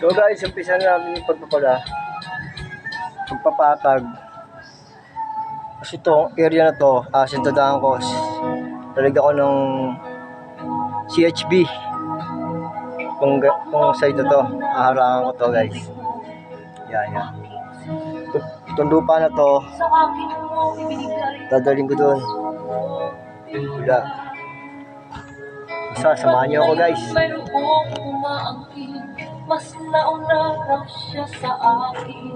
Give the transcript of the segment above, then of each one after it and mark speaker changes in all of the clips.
Speaker 1: So guys, umpisa na namin yung pagpapala. Pagpapatag. Kasi itong area na to, uh, sintadaan ko. Talaga ko ng CHB. Kung, kung side na to, aharangan ko to guys. Yan, yan. Ito- Itong lupa na to, dadaling ko doon. Wala. Isa, samahan niyo ako guys.
Speaker 2: Mayroong umaangkin? Mas nauna raw siya sa akin.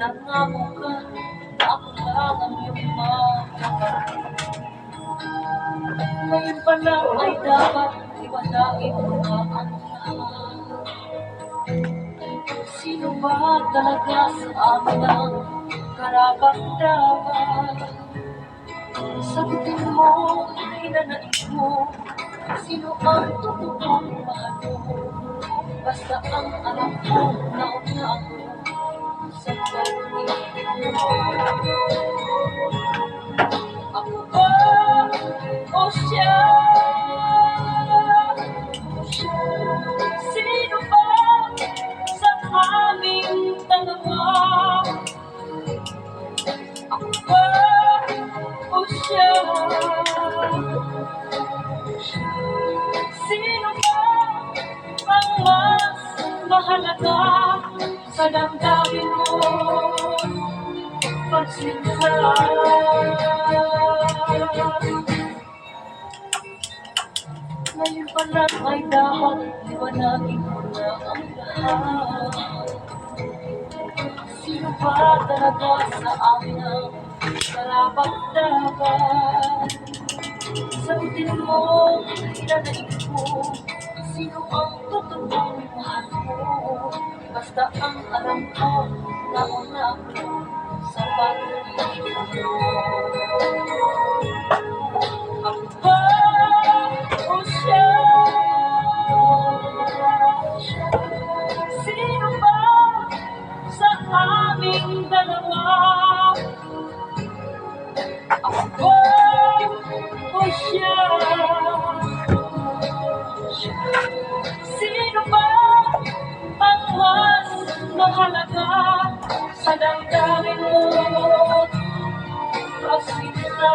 Speaker 2: Nangako ka na ako lang ang iyong makakapit Ngayon pa lang ay dapat iwalain mo na ang Sino ba talaga sa amin ang karapat-dapat? Sagutin mo, hinanain mo Sino ang totoong mo Basta ang alam ko Nauna ako. Sa pag-ibig Ako ba? O siya? Mahalaga sa damdamin mo? Pagsinta. Ngayon pa lang ay dapat liwanagin mo na ang lahat. Sino ba talaga sa amin ang karapat dapat? Sagutin mo, hinanain mo Sino ang totoong mahal mo Basta ang alam ko Nauna ako sa pag-ibig mahalaga sa damdamin mo? Pasinta.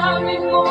Speaker 2: damdamin mo?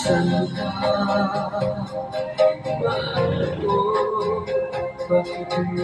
Speaker 3: Nasaan ka? Mahal ko,